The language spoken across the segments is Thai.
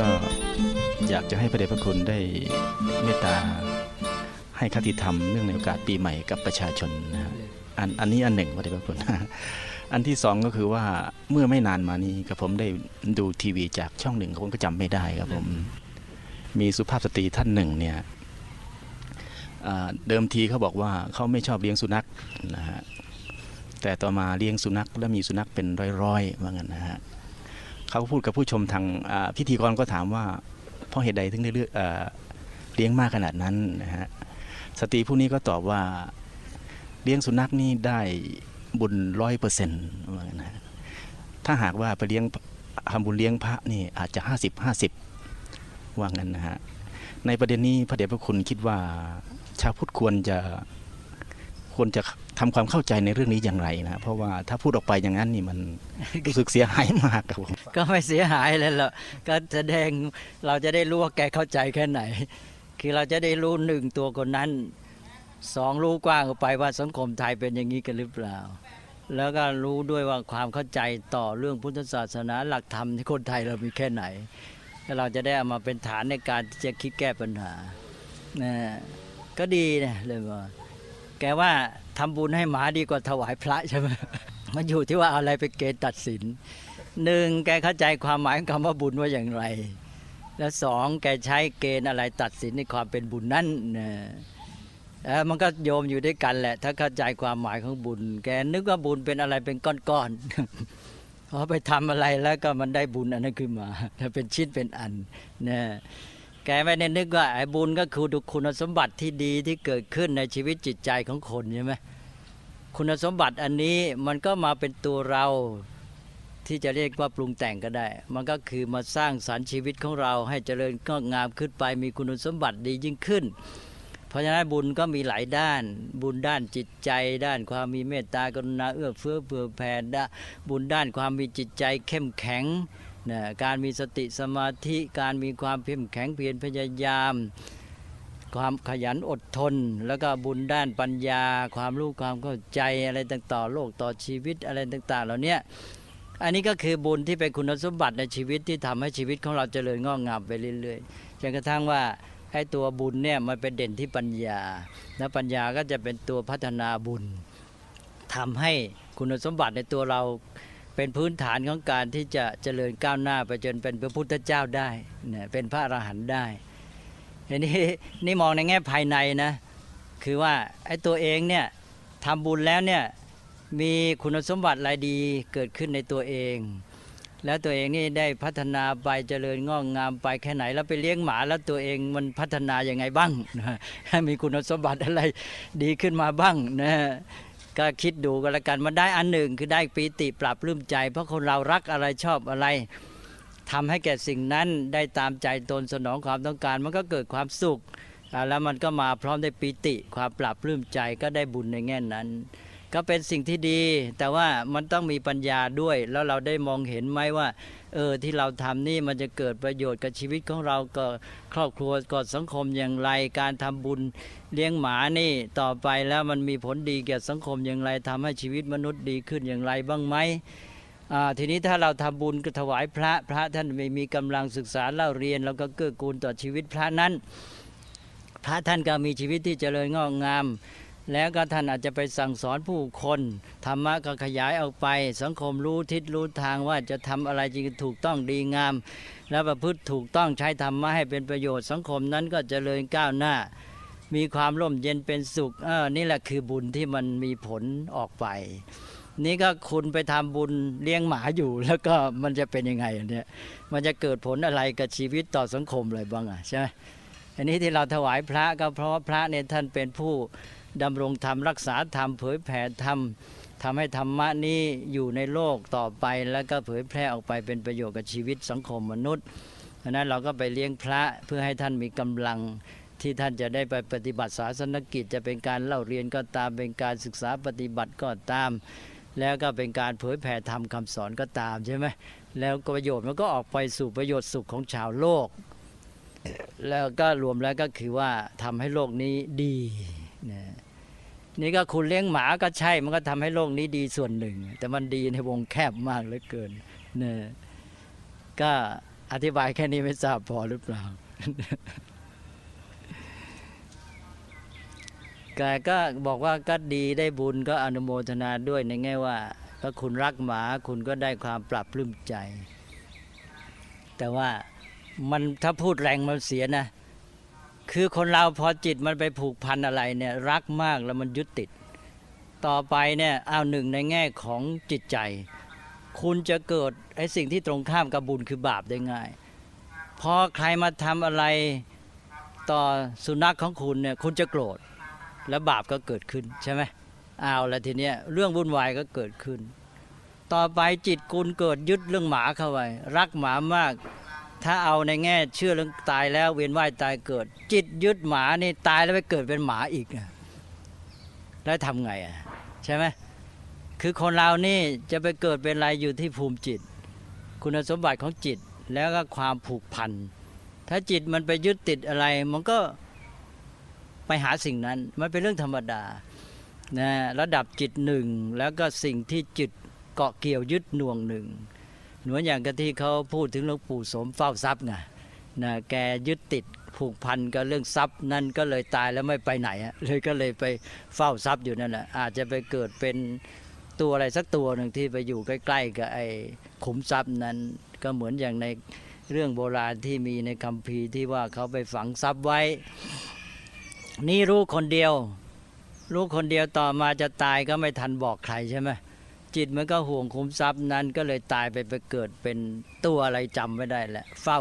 ก็อยากจะให้พระเดชพระคุณได้เมตตาให้คติธรรมเนื่องในโอกาสปีใหม่กับประชาชนนะฮะอันอันนี้อันหนึ่งพระเดชพระคุณ อันที่สองก็คือว่าเมื่อไม่นานมานี้กับผมได้ดูทีวีจากช่องหนึ่งผมก็จำไม่ได้ครับผมมีสุภาพสตรีท่านหนึ่งเนี่ยเดิมทีเขาบอกว่าเขาไม่ชอบเลี้ยงสุนัขนะฮะแต่ต่อมาเลี้ยงสุนัขแล้วมีสุนัขเป็นร้อยๆว่างั้นนะฮะ เขาก็พูดกับผู้ชมทางพิธีกรก็ถามว่าเพราะเหตุใดถึงได้เลือกเ,อเลี้ยงมากขนาดนั้นนะฮะสตรีผู้นี้ก็ตอบว่าเลี้ยงสุนัขนี่ได้บุญร้อยเปอร์เซ็นต์ว่างั้นนะฮะถ้าหากว่าไปเลี้ยงทำบุญเลี้ยงพระนี่อาจจะห้าสิบห้าสิบว่างั้นนะฮะในประเด็นนี้พระเดชพระคุณคิดว่าชาวพุทธควรจะควรจะ ทำความเข้าใจในเรื่องนี้อย่างไรนะเพราะว่าถ้าพูดออกไปอย่างนั้นนี่มันรู้สึกเสียหายมากครับผมก็ไม่เสียหายเลยหรอกก็แสดงเราจะได้รู้ว่าแกเข้าใจแค่ไหน คือเราจะได้รู้หนึ่งตัวคนนั้นสองรู้กว้างออกไปว่าสังคมไทยเป็นอย่างนี้กันหรือเปล่า แล้วก็รู้ด้วยว่าความเข้าใจต่อเรื่องพุทธศาสนาหลักธรรมที่คนไทยเรามีแค่ไหนแล้วเราจะได้เอามาเป็นฐานในการที่จะคิดแก้ปัญหานะก็ดีนะเลยว่าแกว่าทำบุญให้หมาดีกว่าถวายพระใช่ไหมมันอยู่ที่ว่าเอาอะไรไปเกณฑ์ตัดสินหนึ่งแกเข้าใจความหมายของคำว่าบุญว่าอย่างไร และสองแกใช้เกณฑ์อะไรตัดสินในความเป็นบุญนั่นนะเอ่อมันก็โยมอยู่ด้วยกันแหละ ถ้าเข้าใจความหมายของบุญ แกนึกว่าบุญเป็นอะไรเป็นก้อนๆพอไปทำอะไรแล้วก็มันได้บุญอันนั้นขึ้นมาถ้าเป็นชิ้นเป็นอันนะแกไม่ได้นึกว่าไอ้บุญก็คือดูคุณสมบัติที่ดีที่เกิดขึ้นในชีวิตจิตใจของคนใช่ไหมคุณสมบัติอันนี้มันก็มาเป็นตัวเราที่จะเรียกว่าปรุงแต่งก็ได้ มันก็คือมาสร้างสรรค์ชีวิตของเราให้เจริญก็งามขึ้นไป มีคุณสมบัติดียิ่งขึ้น เพราะฉะนั้นบุญก็มีหลายด้าน บุญด้านจิตใจ ด้านความมีเมตตากรุณาเอื้อเฟื้อเผื่อแผ่ด้บุญด้านความมีจิตใจเข้มแข็ง นะการมีสติสมาธิการมีความเข้มแข็งเพียรพยายาม ความขยันอดทน แล้วก็บุญด้านปัญญา ความรู้ความเข้าใจอะไรต่างๆโลกต่อชีวิตอะไรต่างๆ เหล่านี้อันนี้ก็คือบุญที่เป็นคุณสมบัติในชีวิตที่ทำให้ชีวิตของเราเจริญงอกงามไปเรื่อยๆจนกระทั่งว่าไอ้ตัวบุญเนี่ยมันเป็นเด่นที่ปัญญา แล้วปัญญาก็จะเป็นตัวพัฒนาบุญทำให้คุณสมบัติในตัวเรา เป็นพื้นฐานของการที่จะเจริญก้าวหน้าไปจนเป็นพระพุทธเจ้าได้เนี่ยเป็นพระอรหันต์ได้ทีนี้นี่มองในแง่ภายในนะคือว่าไอ้ตัวเองเนี่ยทำบุญแล้วเนี่ยมีคุณสมบัติอะไรดีเกิดขึ้นในตัวเอง แล้วตัวเองนี่ได้พัฒนาไปเจริญงอกงามไปแค่ไหนแล้วไปเลี้ยงหมาแล้วตัวเองมันพัฒนาอย่างไงบ้างนะมีคุณสมบัติอะไรดีขึ้นมาบ้างนะ ก็คิดดูกันละกันมันได้อันหนึ่งคือได้ปีติปรับรื้มใจ เพราะคนเรารักอะไรชอบอะไรทำให้แก่สิ่งนั้นได้ตามใจตนสนองความต้องการ มันก็เกิดความสุข แล้วมันก็มาพร้อมได้ปีติความปรับรื้มใจก็ได้บุญในแง่นั้น ก็เป็นสิ่งที่ดี แต่ว่ามันต้องมีปัญญาด้วย แล้วเราได้มองเห็นไหมว่า เออที่เราทำนี่มันจะเกิดประโยชน์กับชีวิตของเราก็ครอบครัวก็สังคมอย่างไร การทำบุญเลี้ยงหมานี่ต่อไปแล้วมันมีผลดีแก่สังคมอย่างไรทำให้ชีวิตมนุษย์ดีขึ้นอย่างไรบ้างไหมทีนี้ถ้าเราทำบุญก็ถวายพระพระท่านไม่มีกำลังศึกษาเล่าเรียน แล้วก็เกื้อกูลต่อชีวิตพระนั้น พระท่านก็มีชีวิตที่เจริญงอกงาม แล้วก็ท่านอาจจะไปสั่งสอนผู้คนธรรมะก็ขยายออกไป สังคมรู้ทิศรู้ทางว่าจะทำอะไรจริงถูกต้องดีงาม แล้วประพฤติถูกต้องใช้ธรรมะให้เป็นประโยชน์ สังคมนั้นก็เจริญก้าวหน้า มีความร่มเย็นเป็นสุขเออนี่แหละคือบุญที่มันมีผลออกไป นี่ก็คุณไปทำบุญเลี้ยงหมาอยู่ แล้วก็มันจะเป็นยังไงอันเนี่ยมันจะเกิดผลอะไรกับชีวิตต่อสังคมเลยบ้างอะใช่ไหมอันนี้ที่เราถวายพระก็เพราะว่าพระเนี่ยท่านเป็นผู้ ดำรงธรรมรักษาธรรมเผยแผ่ธรรมทำให้ธรรมะนี้อยู่ในโลกต่อไป แล้วก็เผยแพร่ออกไปเป็นประโยชน์กับชีวิตสังคมมนุษย์ดังนั้นเราก็ไปเลี้ยงพระเพื่อให้ท่านมีกำลังที่ท่านจะได้ไปปฏิบัติศาสนกิจ จะเป็นการเล่าเรียนก็ตามเป็นการศึกษาปฏิบัติก็ตาม แล้วก็เป็นการเผยแผ่ธรรมคำสอนก็ตามใช่ไหมแล้วประโยชน์มันก็ออกไปสู่ประโยชน์สุขของชาวโลก แล้วก็รวมแล้วก็คือว่าทำให้โลกนี้ดี นะนี่ก็คุณเลี้ยงหมาก็ใช่ มันก็ทำให้โลกนี้ดีส่วนหนึ่ง แต่มันดีในวงแคบมากเหลือเกินนะก็อธิบายแค่นี้ไม่ทราบพอหรือเปล่าแกก็บอกว่าก็ดีได้บุญก็อนุโมทนาด้วยในแง่ว่าถ้าคุณรักหมาคุณก็ได้ความปรับปลื้มใจ แต่ว่ามันถ้าพูดแรงมันเสียนะ คือคนเราพอจิตมันไปผูกพันอะไรเนี่ยรักมากแล้วมันยึดติด ต่อไปเนี่ยเอาหนึ่งในแง่ของจิตใจ คุณจะเกิดไอ้สิ่งที่ตรงข้ามกับบุญคือบาปได้ง่าย พอใครมาทำอะไรต่อสุนัขของคุณเนี่ยคุณจะโกรธ แล้วบาปก็เกิดขึ้นใช่ไหมเอาแล้วทีเนี้ยเรื่องวุ่นวายก็เกิดขึ้น ต่อไปจิตคุณเกิดยึดเรื่องหมาเข้าไปรักหมามาก ถ้าเอาในแง่เชื่อเรื่องตายแล้วเวียนว่ายตายเกิด จิตยึดหมานี่ตายแล้วไปเกิดเป็นหมาอีกแล้วทำไงอะใช่ไหมคือคนเรานี่จะไปเกิดเป็นอะไรอยู่ที่ภูมิจิต คุณสมบัติของจิตแล้วก็ความผูกพันถ้าจิตมันไปยึดติดอะไร มันก็ไปหาสิ่งนั้น มันเป็นเรื่องธรรมดานะระดับจิตหนึ่งแล้วก็สิ่งที่จิตเกาะเกี่ยวยึดน่วงหนึ่ง เหมือนอย่างกับที่เขาพูดถึงหลวงปู่สมเฝ้าทรัพย์ไงนะแกยึดติดผูกพันกับเรื่องทรัพย์นั่นก็เลยตายแล้วไม่ไปไหนอะเลยก็เลยไปเฝ้าทรัพย์อยู่นั่นแหละอาจจะไปเกิดเป็นตัวอะไรสักตัวหนึ่งที่ไปอยู่ใกล้ๆกับไอ้ขุมทรัพย์นั้นก็เหมือนอย่างในเรื่องโบราณที่มีในคัมภีร์ที่ว่าเขาไปฝังทรัพย์ไว้ นี่รู้คนเดียว รู้คนเดียวต่อมาจะตายก็ไม่ทันบอกใครใช่ไหม จิตมันก็ห่วงคุ้มทรัพย์นั้นก็เลยตายไปไปเกิดเป็นตัวอะไรจำไม่ได้แหละเฝ้า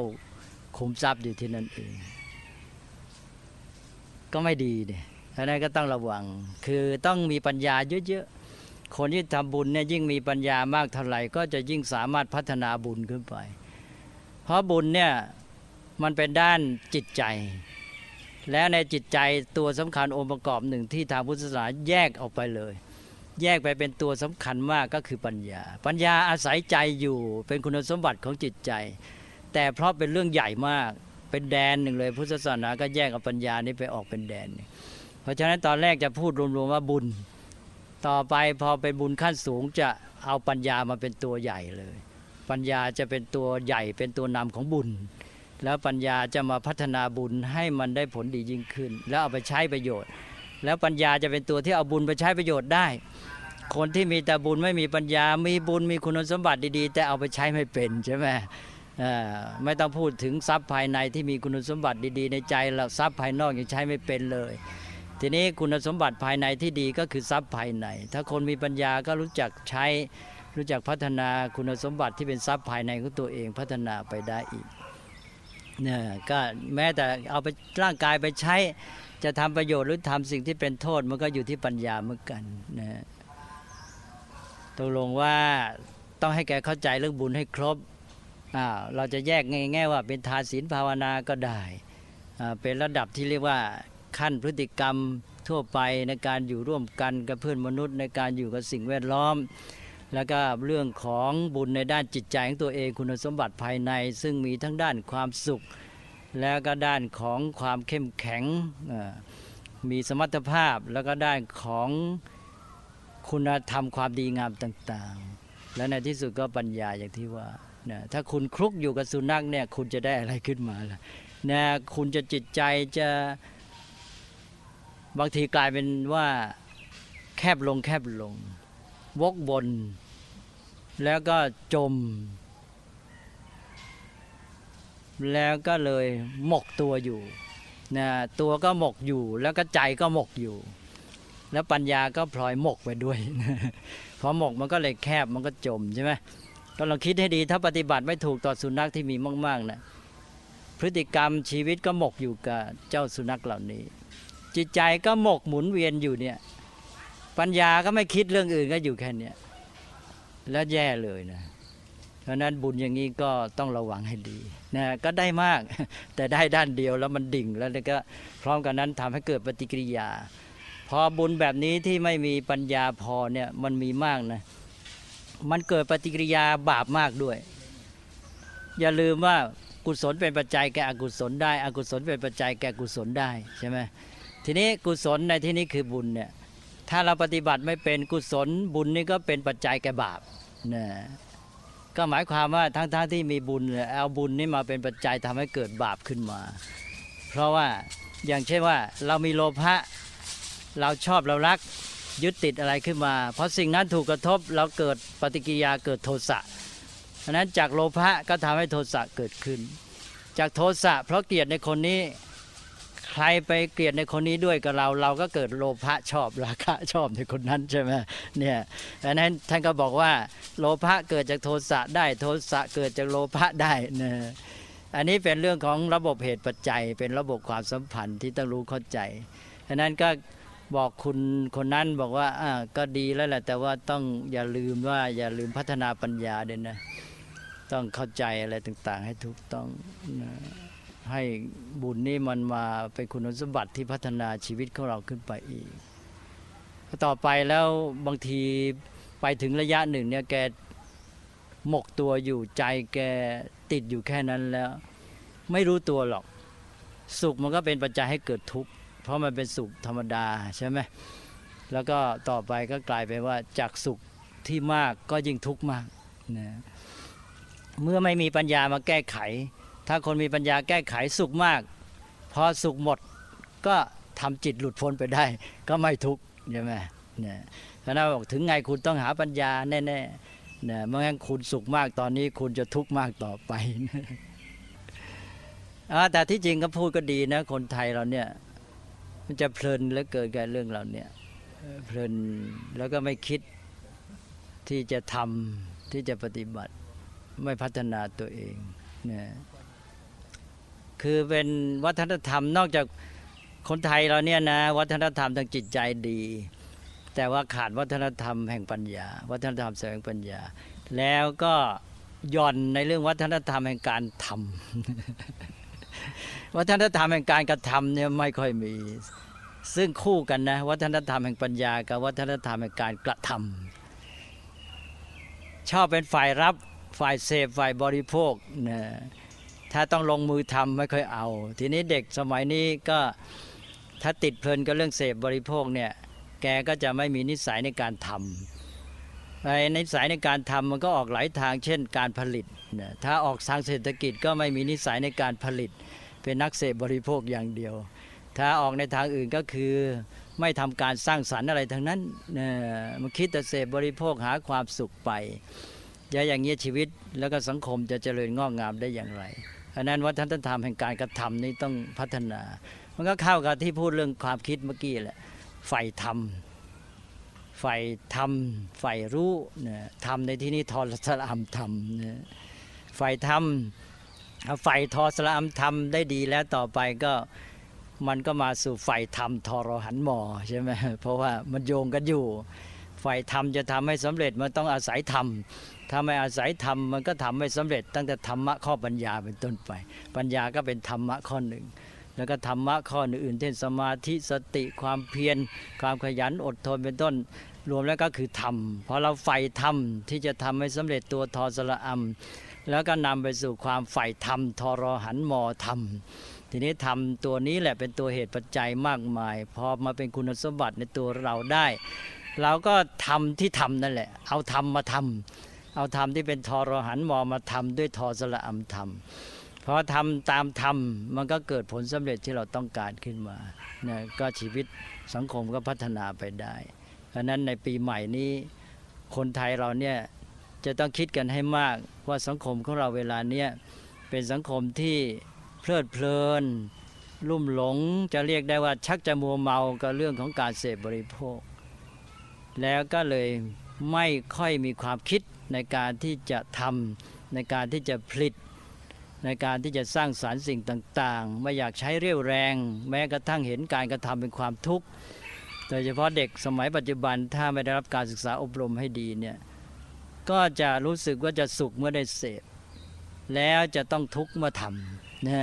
คุ้มทรัพย์อยู่ที่นั่นเอง ก็ไม่ดีเนี่ยเพราะนั้นก็ต้องระวัง คือต้องมีปัญญาเยอะๆ คนที่ทำบุญเนี่ยยิ่งมีปัญญามากเท่าไหร่ก็จะยิ่งสามารถพัฒนาบุญขึ้นไป เพราะบุญเนี่ยมันเป็นด้านจิตใจ และในจิตใจตัวสำคัญองค์ประกอบหนึ่งที่ทางพุทธศาสนาแยกออกไปเลย แยกไปเป็นตัวสำคัญมากก็คือปัญญา ปัญญาอาศัยใจอยู่เป็นคุณสมบัติของจิตใจ แต่เพราะเป็นเรื่องใหญ่มากเป็นแดนหนึ่งเลยพุทธศาสนาก็แยกเอาปัญญานี้ไปออกเป็นแดน เพราะฉะนั้นตอนแรกจะพูดรวมๆว่าบุญ ต่อไปพอเป็นบุญขั้นสูงจะเอาปัญญามาเป็นตัวใหญ่เลย ปัญญาจะเป็นตัวใหญ่เป็นตัวนำของบุญ แล้วปัญญาจะมาพัฒนาบุญให้มันได้ผลดียิ่งขึ้น แล้วเอาไปใช้ประโยชน์ แล้วปัญญาจะเป็นตัวที่เอาบุญไปใช้ประโยชน์ได้ คนที่มีแต่บุญไม่มีปัญญา มีบุญมีคุณสมบัติดีๆ แต่เอาไปใช้ไม่เป็นใช่ไหมอ่าไม่ต้องพูดถึงทรัพย์ภายในที่มีคุณสมบัติดีๆ ในใจเราทรัพย์ภายนอกยังใช้ไม่เป็นเลย ทีนี้คุณสมบัติภายในที่ดีก็คือทรัพย์ภายใน ถ้าคนมีปัญญาก็รู้จักใช้รู้จักพัฒนาคุณสมบัติที่เป็นทรัพย์ภายในของตัวเองพัฒนาไปได้อีกเนี่ยก็แม้แต่เอาไปร่างกายไปใช้ จะทำประโยชน์หรือทำสิ่งที่เป็นโทษมันก็อยู่ที่ปัญญาเหมือนกันนะตกลงว่าต้องให้แกเข้าใจเรื่องบุญให้ครบอ่าเราจะแยกง่ายๆว่าเป็นทานศีลภาวนาก็ได้อ่าเป็นระดับที่เรียกว่าขั้นพฤติกรรมทั่วไปในการอยู่ร่วมกันกับเพื่อนมนุษย์ ในการอยู่กับสิ่งแวดล้อม แล้วก็เรื่องของบุญในด้านจิตใจของตัวเองคุณสมบัติภายใน ซึ่งมีทั้งด้านความสุข แล้วก็ด้านของความเข้มแข็งมีสมรรถภาพแล้วก็ด้านของคุณธรรมความดีงามต่างๆ และในที่สุดก็ปัญญาอย่างที่ว่านะถ้าคุณคลุกอยู่กับสุนัขเนี่ยคุณจะได้อะไรขึ้นมาล่ะนะคุณจะจิตใจจะบางทีกลายเป็นว่าแคบลงแคบลง วกบน แล้วก็จม แล้วก็เลยหมกตัวอยู่นะตัวก็หมกอยู่ แล้วก็ใจก็หมกอยู่ แล้วปัญญาก็พลอยหมกไปด้วยพอหมกมันก็เลยแคบมันก็จมใช่ไหมก็ลองคิดให้ดีถ้าปฏิบัติไม่ถูกต่อสุนัขที่มีมากๆนะพฤติกรรมชีวิตก็หมกอยู่กับเจ้าสุนัขเหล่านี้ จิตใจก็หมกหมุนเวียนอยู่เนี่ย ปัญญาก็ไม่คิดเรื่องอื่นก็อยู่แค่เนี้ยแล้วแย่เลยนะเพราะนั้นบุญอย่างนี้ก็ต้องระวังให้ดี นะก็ได้มาก แต่ได้ด้านเดียวแล้วมันดิ่งแล้วก็พร้อมกันนั้นทำให้เกิดปฏิกิริยา พอบุญแบบนี้ที่ไม่มีปัญญาพอเนี่ยมันมีมากนะมันเกิดปฏิกิริยาบาปมากด้วย อย่าลืมว่ากุศลเป็นปัจจัยแก่อกุศลได้ อกุศลเป็นปัจจัยแก่กุศลได้ใช่ไหมทีนี้กุศลในที่นี้คือบุญเนี่ยถ้าเราปฏิบัติไม่เป็นกุศลบุญนี่ก็เป็นปัจจัยแก่บาปนะ ก็หมายความว่าทั้งๆที่มีบุญเอาบุญนี่มาเป็นปัจจัยทำให้เกิดบาปขึ้นมา เพราะว่าอย่างเช่นว่าเรามีโลภะเราชอบเรารักยึดติดอะไรขึ้นมา เพราะสิ่งนั้นถูกกระทบเราเกิดปฏิกิริยาเกิดโทสะเพราะฉะนั้นจากโลภะก็ทำให้โทสะเกิดขึ้น จากโทสะเพราะเกลียดในคนนี้ ใครไปเกลียดในคนนี้ด้วยกับเรา เราก็เกิดโลภะชอบราคะชอบในคนนั้นใช่ไหมเนี่ยดังนั้นท่านก็บอกว่า โลภะเกิดจากโทสะได้โทสะเกิดจากโลภะได้นะอันนี้เป็นเรื่องของระบบเหตุปัจจัย เป็นระบบความสัมพันธ์ที่ต้องรู้เข้าใจดังนั้นก็บอกคุณคนนั้นบอกว่าอ่าก็ดีแล้วแหละแต่ว่าต้องอย่าลืมว่าอย่าลืมพัฒนาปัญญาด้วยนะ ต้องเข้าใจอะไรต่างๆ ให้ถูกต้องนะ ให้บุญนี่มันมาเป็นคุณสมบัติที่พัฒนาชีวิตของเราขึ้นไปอีก ต่อไปแล้วบางทีไปถึงระยะหนึ่งเนี่ยแกหมกตัวอยู่ใจแกติดอยู่แค่นั้นแล้ว ไม่รู้ตัวหรอก สุขมันก็เป็นปัจจัยให้เกิดทุกข์เพราะมันเป็นสุขธรรมดาใช่ไหมแล้วก็ต่อไปก็กลายเป็นว่าจากสุขที่มากก็ยิ่งทุกข์มากนะเมื่อไม่มีปัญญามาแก้ไข ถ้าคนมีปัญญาแก้ไขสุขมาก พอสุขหมดก็ทำจิตหลุดพ้นไปได้ ก็ไม่ทุกข์ใช่ไหมเนี่ยพระนาบอกถึงไงคุณต้องหาปัญญาแน่ๆเนี่ยไม่งั้นคุณสุขมากตอนนี้คุณจะทุกข์มากต่อไปอ่าแต่ที่จริงก็พูดก็ดีนะ คนไทยเราเนี่ย มันจะเพลินเหลือเกินกับเรื่องเราเนี่ยเออเพลินแล้วก็ไม่คิดที่จะทำที่จะปฏิบัติไม่พัฒนาตัวเองนะ คือเป็นวัฒนธรรมนอกจากคนไทยเราเนี่ยนะ วัฒนธรรมทางจิตใจดี แต่ว่าขาดวัฒนธรรมแห่งปัญญา วัฒนธรรมแสวงปัญญา แล้วก็หย่อนในเรื่องวัฒนธรรมแห่งการทำวัฒนธรรมแห่งการกระทำเนี่ยไม่ค่อยมี ซึ่งคู่กันนะ วัฒนธรรมแห่งปัญญา กับวัฒนธรรมแห่งการกระทำชอบเป็นฝ่ายรับฝ่ายเสพฝ่ายบริโภคนะ ถ้าต้องลงมือทำไม่ค่อยเอา ทีนี้เด็กสมัยนี้ก็ถ้าติดเพลินกับเรื่องเสพบริโภคเนี่ยแกก็จะไม่มีนิสัยในการทำไอ้นิสัยในการทำมันก็ออกหลายทาง เช่น การผลิต ถ้าออกทางเศรษฐกิจก็ไม่มีนิสัยในการผลิต เป็นนักเสพบริโภคอย่างเดียว ถ้าออกในทางอื่นก็คือไม่ทำการสร้างสรรค์อะไรทั้งนั้นนะมันคิดแต่เสพบริโภคหาความสุขไป อย่าอย่างเงี้ยชีวิตแล้วก็สังคมจะเจริญงอกงามได้อย่างไร อันนั้นวัฒนธรรมแห่งการกระทำนี้ต้องพัฒนา มันก็เข้ากับที่พูดเรื่องความคิดเมื่อกี้แหละใฝ่ธรรมใฝ่ธรรมใฝ่รู้นะธรรมในที่นี้ทอสละอัมธรรมนะใฝ่ธรรมเอาใฝ่ทอสละอัมธรรมได้ดีแล้วต่อไปก็มันก็มาสู่ใฝ่ธรรมทอรหันหมอใช่ไหมเพราะว่ามันโยงกันอยู่ใฝ่ธรรมจะทำให้สำเร็จมันต้องอาศัยธรรม ถ้าไม่อาศัยธรรมมันก็ทำไม่สำเร็จ ตั้งแต่ธรรมะข้อปัญญาเป็นต้นไป ปัญญาก็เป็นธรรมะข้อหนึ่ง แล้วก็ธรรมะข้ออื่นเช่นสมาธิสติความเพียร ความขยันอดทนเป็นต้น รวมแล้วก็คือธรรมพอเราใฝ่ธรรมที่จะทำให้สำเร็จตัวทอสละอัมแล้วก็นำไปสู่ความใฝ่ธรรมทอรอหันมอธรรมทีนี้ธรรมตัวนี้แหละเป็นตัวเหตุปัจจัยมากมาย พอมาเป็นคุณสมบัติในตัวเราได้ เราก็ทำที่ทำนั่นแหละ เอาธรรมมาทำ เอาธรรมที่เป็นทอรหันมอมาทำด้วยทอสละอัมธรรมพอทำตามธรรมมันก็เกิดผลสำเร็จที่เราต้องการขึ้นมานะก็ชีวิตสังคมก็พัฒนาไปได้เพราะนั้นในปีใหม่นี้คนไทยเราเนี่ยจะต้องคิดกันให้มากว่าสังคมของเราเวลาเนี้ยเป็นสังคมที่เพลิดเพลิน ลุ่มหลงจะเรียกได้ว่าชักจะมัวเมากับเรื่องของการเสพบริโภค แล้วก็เลยไม่ค่อยมีความคิด ในการที่จะทำในการที่จะผลิต ในการที่จะสร้างสารรค์สิ่งต่างๆ ไม่อยากใช้เรี่ยวแรง แม้กระทั่งเห็นการกระทำเป็นความทุกข์โดยเฉพาะเด็กสมัยปัจจุบันถ้าไม่ได้รับการศึกษาอบรมให้ดีเนี่ยก็จะรู้สึกว่าจะสุขเมื่อได้เสพแล้วจะต้องทุกข์เมื่อทำนะ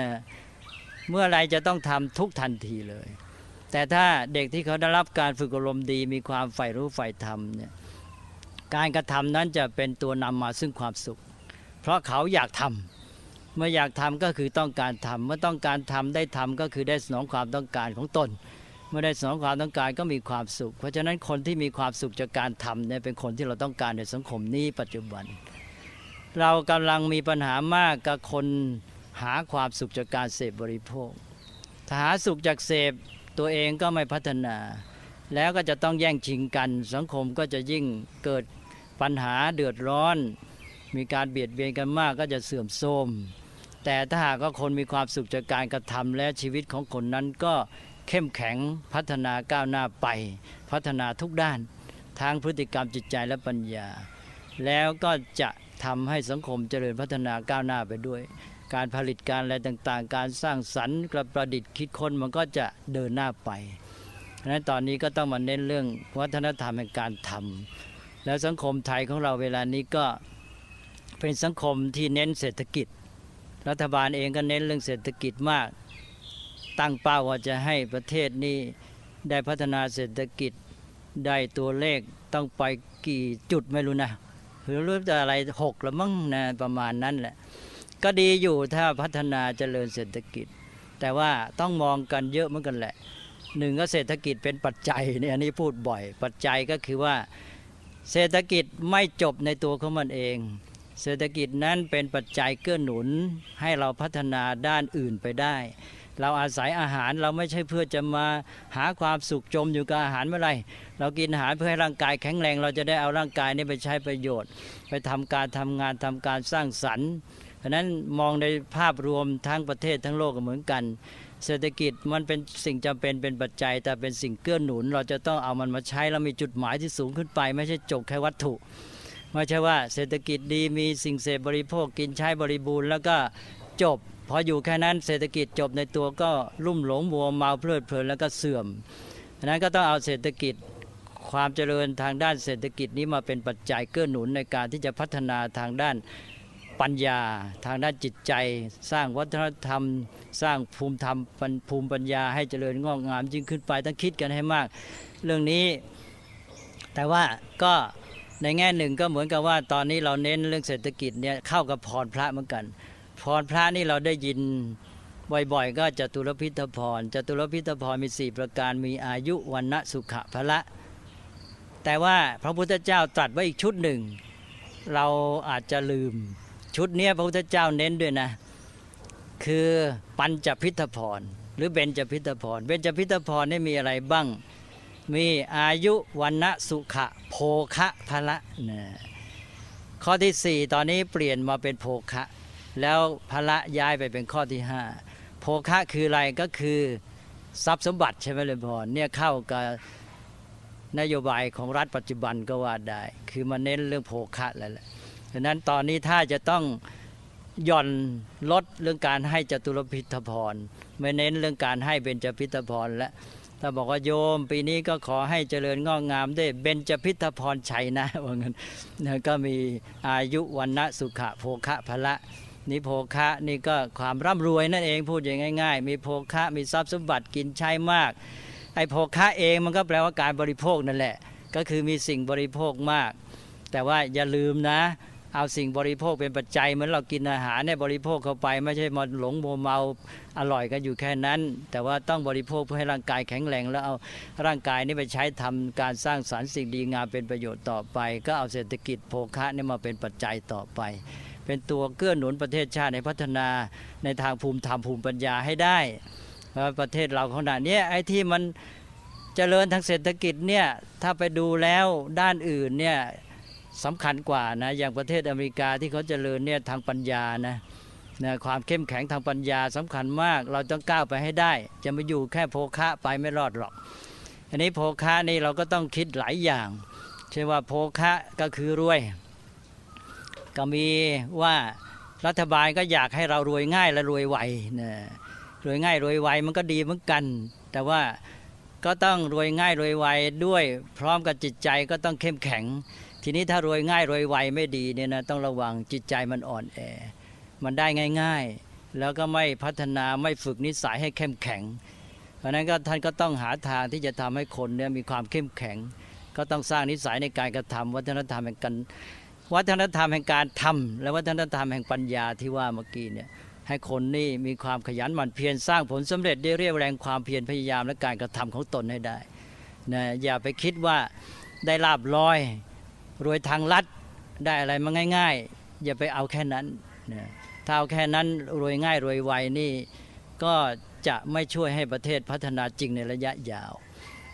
เมื่อไรจะต้องทำทุกทันทีเลย แต่ถ้าเด็กที่เขาได้รับการฝึกอบรมดี มีความใฝ่รู้ใฝ่ธรรมเนี่ย การกระทำนั้นจะเป็นตัวนำมาซึ่งความสุข เพราะเขาอยากทำเมื่ออยากทำก็คือต้องการทำเมื่อต้องการทำได้ทำก็คือได้สนองความต้องการของตน เมื่อได้สนองความต้องการก็มีความสุข เพราะฉะนั้นคนที่มีความสุขจากการทำเนี่ยเป็นคนที่เราต้องการในสังคมนี้ปัจจุบัน เรากำลังมีปัญหามากกับคนหาความสุขจากการเสพบริโภคถ้าหาสุขจากเสพตัวเองก็ไม่พัฒนา แล้วก็จะต้องแย่งชิงกัน สังคมก็จะยิ่งเกิดปัญหาเดือดร้อน มีการเบียดเบียนกันมากก็จะเสื่อมโทรมแต่ถ้าหากว่าคนมีความสุขจากการกระทำและชีวิตของคนนั้นก็เข้มแข็งพัฒนาก้าวหน้าไป พัฒนาทุกด้านทางพฤติกรรมจิตใจและปัญญา แล้วก็จะทำให้สังคมเจริญพัฒนาก้าวหน้าไปด้วย การผลิตการอะไรต่างๆ การสร้างสรรค์กระประดิษฐ์คิดค้นมันก็จะเดินหน้าไป พราะฉะนั้นตอนนี้ก็ต้องมาเน้นเรื่องวัฒนธรรมแห่งการทำแล้วสังคมไทยของเราเวลานี้ก็เป็นสังคมที่เน้นเศรษฐกิจ รัฐบาลเองก็เน้นเรื่องเศรษฐกิจมาก ตั้งเป้าว่าจะให้ประเทศนี้ได้พัฒนาเศรษฐกิจได้ตัวเลขต้องไปกี่จุดไม่รู้นะหรือรู้จะอะไรหกหรือมั้งนะประมาณนั้นแหละก็ดีอยู่ถ้าพัฒนาเจริญเศรษฐกิจ แต่ว่าต้องมองกันเยอะเหมือนกันแหละ หนึ่งก็เศรษฐกิจเป็นปัจจัยเนี่ยอันนี้พูดบ่อย ปัจจัยก็คือว่าเศรษฐกิจไม่จบในตัวของมันเอง เศรษฐกิจนั้นเป็นปัจจัยเกื้อหนุนให้เราพัฒนาด้านอื่นไปได้ เราอาศัยอาหารเราไม่ใช่เพื่อจะมาหาความสุขจมอยู่กับอาหารเมื่อไรเรากินอาหารเพื่อให้ร่างกายแข็งแรง เราจะได้เอาร่างกายนี้ไปใช้ประโยชน์ ไปทำการทำงานทำการสร้างสรรค์เพราะนั้นมองในภาพรวมทั้งประเทศทั้งโลกก็เหมือนกัน เศรษฐกิจมันเป็นสิ่งจำเป็นเป็นปัจจัย แต่เป็นสิ่งเกื้อหนุน เราจะต้องเอามันมาใช้แล้วมีจุดหมายที่สูงขึ้นไป ไม่ใช่จบแค่วัตถุไม่ใช่ว่าเศรษฐกิจดีมีสิ่งเสพบริโภคกินใช้บริบูรณ์ แล้วก็จบพออยู่แค่นั้นเศรษฐกิจจบในตัวก็ลุ่มหลงมัวเมาเพลิดเพลินแล้วก็เสื่อมนั้นก็ต้องเอาเศรษฐกิจความเจริญทางด้านเศรษฐกิจนี้มาเป็นปัจจัยเกื้อหนุนในการที่จะพัฒนาทางด้าน ปัญญาทางด้านจิตใจ สร้างวัฒนธรรม สร้างภูมิธรรมภูมิปัญญาให้เจริญงอกงามยิ่งขึ้นไปต้องคิดกันให้มาก เรื่องนี้ แต่ว่าก็ในแง่หนึ่งก็เหมือนกับว่าตอนนี้เราเน้นเรื่องเศรษฐกิจเนี่ยเข้ากับพรพระเหมือนกัน พรพระนี่เราได้ยินบ่อยๆก็จตุรพิธพรจตุรพิธพรมีสี่ประการมีอายุวันนะสุขะพละ แต่ว่าพระพุทธเจ้าตรัสไว้อีกชุดหนึ่ง เราอาจจะลืม ชุดนี้พระพุทธเจ้าเน้นด้วยนะ คือปัญจพิธพรหรือเบญจพิธพรเบญจพิธพรนี่มีอะไรบ้าง มีอายุวันนะสุขะโภคะพละนะข้อที่สี่ตอนนี้เปลี่ยนมาเป็นโภคะ แล้วพละย้ายไปเป็นข้อที่ห้าโภคะคืออะไรก็คือทรัพย์สมบัติใช่ไหมเลยพรเนี่ยเข้ากับนโยบายของรัฐปัจจุบันก็ว่าได้ คือมาเน้นเรื่องโภคะแล้วแหละ ดังนั้นตอนนี้ถ้าจะต้องย่อนลดเรื่องการให้จตุรพิธพรไม่เน้นเรื่องการให้เป็นจพิธพรแล้วถ้าบอกว่าโยมปีนี้ก็ขอให้เจริญงอกงามด้วยเบญจพิธพรชัยนะว่างั้นก็มีอายุวันนะสุขะโภคะพละนี่โภคะนี่ก็ความร่ำรวยนั่นเองพูดอย่างง่าย ๆ มีโภคะมีทรัพย์สมบัติกินใช้มากไอ้โภคะเองมันก็แปลว่าการบริโภคนั่นแหละ ก็คือมีสิ่งบริโภคมาก แต่ว่าอย่าลืมนะ เอาสิ่งบริโภคเป็นปัจจัยเหมือนเรากินอาหารเนี่ยบริโภคเข้าไป ไม่ใช่มาหลงโมเมาอร่อยกันอยู่แค่นั้น แต่ว่าต้องบริโภคเพื่อให้ร่างกายแข็งแรงแล้วเอาร่างกายนี้ไปใช้ทำการสร้างสารรค์สิ่งดีงามเป็นประโยชน์ต่อไป ก็เอาเศรษฐกิจโภคะนี่มาเป็นปัจจัยต่อไป เป็นตัวเกื้อหนุนประเทศชาติในพัฒนาในทางภูมิธรรมภูมิปัญญาให้ได้เพราะประเทศเราขนาดนี้ไอ้ที่มันเจริญทางเศรษฐกิจเนี่ยถ้าไปดูแล้วด้านอื่นเนี่ย สำคัญกว่านะอย่างประเทศอเมริกาที่เขาเจริญเนี่ยทางปัญญานะนะความเข้มแข็งทางปัญญาสำคัญมาก เราต้องก้าวไปให้ได้ จะมาอยู่แค่โภคะไปไม่รอดหรอก อันนี้โภคะนี่เราก็ต้องคิดหลายอย่าง เช่นว่าโภคะก็คือรวย ก็มีว่ารัฐบาลก็อยากให้เรารวยง่ายและรวยไวนะรวยง่ายรวยไวมันก็ดีเหมือนกัน แต่ว่าก็ต้องรวยง่ายรวยไวด้วย พร้อมกับจิตใจก็ต้องเข้มแข็ง ทีนี้ถ้ารวยง่ายรวยไวไม่ดีเนี่ยนะต้องระวังจิตใจมันอ่อนแอ มันได้ง่าย ๆ แล้วก็ไม่พัฒนาไม่ฝึกนิสัยให้เข้มแข็ง เพราะนั้นก็ท่านก็ต้องหาทางที่จะทำให้คนเนี่ยมีความเข้มแข็ง ก็ต้องสร้างนิสัยในการกระทำวัฒนธรรมแห่งการวัฒนธรรมแห่งการทำและวัฒนธรรมแห่งปัญญาที่ว่าเมื่อกี้เนี่ยให้คนนี่มีความขยันหมั่นเพียรสร้างผลสำเร็จได้เรียกแรงความเพียรพยายามและการกระทำของตนให้ได้นะอย่าไปคิดว่าได้ลาบลอย รวยทางลัดได้อะไรมาง่าย ๆ อย่าไปเอาแค่นั้นนะถ้าเอาแค่นั้นรวยง่ายรวยไวนี่ก็จะไม่ช่วยให้ประเทศพัฒนาจริงในระยะยาว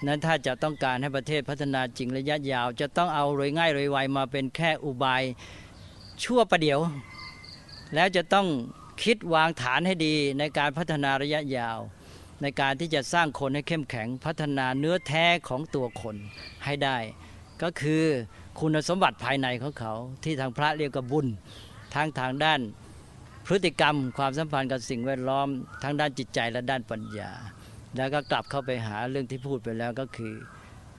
นั้นถ้าจะต้องการให้ประเทศพัฒนาจริงระยะยาว จะต้องเอารวยง่ายรวยไวมาเป็นแค่อุบายชั่วประเดี๋ยว แล้วจะต้องคิดวางฐานให้ดีในการพัฒนาระยะยาว ในการที่จะสร้างคนให้เข้มแข็งพัฒนาเนื้อแท้ของตัวคนให้ได้ ก็คือ คุณสมบัติภายในของเขา ที่ทางพระเรียกว่าบุญทั้งทางด้านพฤติกรรม ความสัมพันธ์กับสิ่งแวดล้อมทั้งด้านจิตใจและด้านปัญญา แล้วก็กลับเข้าไปหาเรื่องที่พูดไปแล้วก็คือ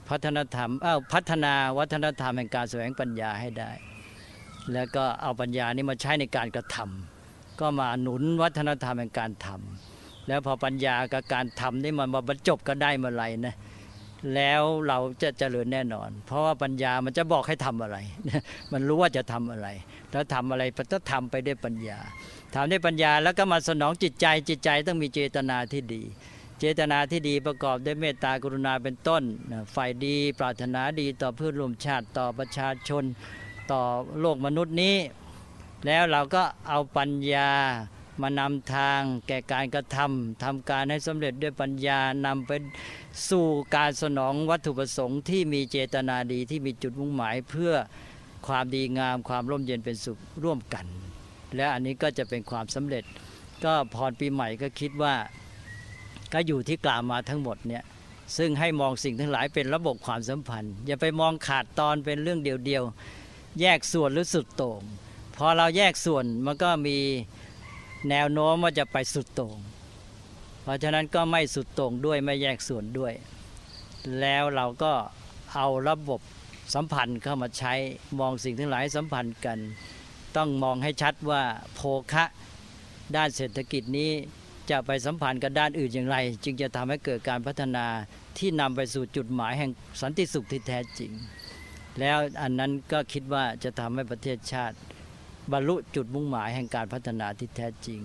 พัฒนธรรมเอ้าพัฒนาวัฒนธรรมแห่งการแสวงปัญญาให้ได้ แล้วก็เอาปัญญานี้มาใช้ในการกระทำก็มาหนุนวัฒนธรรมแห่งการทำแล้วพอปัญญากับการทำนี่มันมาบรรจบกันได้เมื่อไหร่นะ แล้วเราจะเจริญแน่นอน เพราะว่าปัญญามันจะบอกให้ทำอะไร มันรู้ว่าจะทำอะไรแล้วทำอะไรมันต้องทำไปด้วยปัญญาทำด้วยปัญญาแล้วก็มาสนองจิตใจจิตใจต้องมีเจตนาที่ดี เจตนาที่ดีประกอบด้วยเมตตากรุณาเป็นต้นฝ่ายดีปรารถนาดีต่อเพื่อนร่วมชาติต่อประชาชนต่อโลกมนุษย์นี้ แล้วเราก็เอาปัญญา มานำทางแก่การกระทำทำการให้สำเร็จด้วยปัญญานำไปสู่การสนองวัตถุประสงค์ที่มีเจตนาดีที่มีจุดมุ่งหมายเพื่อความดีงามความร่มเย็นเป็นสุขร่วมกัน และอันนี้ก็จะเป็นความสำเร็จ ก็พรปีใหม่ก็คิดว่าก็อยู่ที่กล่าวมาทั้งหมดเนี่ยซึ่งให้มองสิ่งทั้งหลายเป็นระบบความสัมพันธ์ อย่าไปมองขาดตอนเป็นเรื่องเดียวๆแยกส่วนหรือสุดโต่งพอเราแยกส่วนมันก็มี แนวโน้มว่าจะไปสุดโต่งเพราะฉะนั้นก็ไม่สุดโต่งด้วยไม่แยกส่วนด้วย แล้วเราก็เอาระบบสัมพันธ์เข้ามาใช้มองสิ่งทั้งหลายสัมพันธ์กัน ต้องมองให้ชัดว่าโภคะด้านเศรษฐกิจนี้จะไปสัมพันธ์กับด้านอื่นอย่างไร จึงจะทำให้เกิดการพัฒนาที่นำไปสู่จุดหมายแห่งสันติสุขที่แท้จริง แล้วอันนั้นก็คิดว่าจะทำให้ประเทศชาติ บรรลุจุดมุ่งหมายแห่งการพัฒนาที่แท้จริง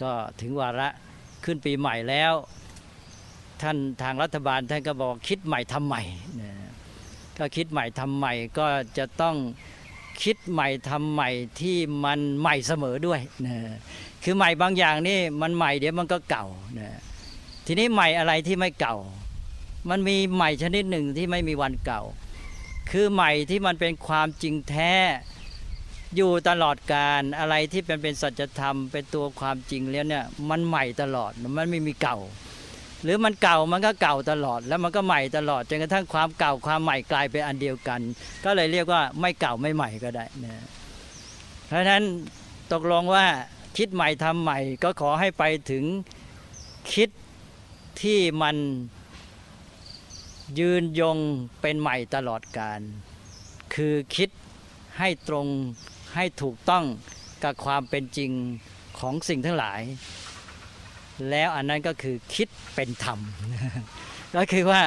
ก็ถึงวาระขึ้นปีใหม่แล้ว ท่านทางรัฐบาลท่านก็บอกคิดใหม่ทำใหม่นะก็คิดใหม่ทำใหม่ก็จะต้องคิดใหม่ทำใหม่ที่มันใหม่เสมอด้วยนะคือใหม่บางอย่างนี่มันใหม่เดี๋ยวมันก็เก่านะทีนี้ใหม่อะไรที่ไม่เก่า มันมีใหม่ชนิดหนึ่งที่ไม่มีวันเก่า คือใหม่ที่มันเป็นความจริงแท้ อยู่ตลอดการอะไรที่เป็นเป็นสัจธรรมเป็นตัวความจริงแล้วเนี่ยมันใหม่ตลอดมันไม่มีเก่า หรือมันเก่ามันก็เก่าตลอด แล้วมันก็ใหม่ตลอดจนกระทั่งความเก่าความใหม่กลายเป็นอันเดียวกัน ก็เลยเรียกว่าไม่เก่าไม่ใหม่ก็ได้นะเพราะฉะนั้นตกลงว่าคิดใหม่ทำใหม่ก็ขอให้ไปถึงคิดที่มันยืนยงเป็นใหม่ตลอดการ คือคิดให้ตรง ให้ถูกต้องกับความเป็นจริงของสิ่งทั้งหลาย แล้วอันนั้นก็คือคิดเป็นธรรม ก็คือว่า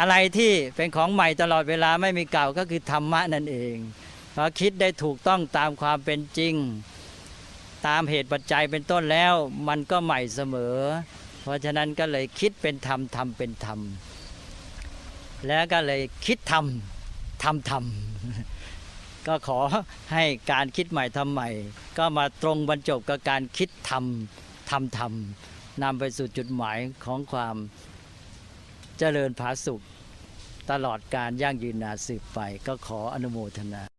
อะไรที่เป็นของใหม่ตลอดเวลาไม่มีเก่าก็คือธรรมะนั่นเองพอคิดได้ถูกต้องตามความเป็นจริง ตามเหตุปัจจัยเป็นต้นแล้ว มันก็ใหม่เสมอ เพราะฉะนั้นก็เลยคิดเป็นธรรมทำเป็นธรรม แล้วก็เลยคิดทำทำทำ ก็ขอให้การคิดใหม่ทำใหม่ ก็มาตรงบรรจบกับการคิดทำทำทำนำไปสู่จุดหมายของความเจริญผาสุข ตลอดการยั่งยืนนานสืบไป ก็ขออนุโมทนา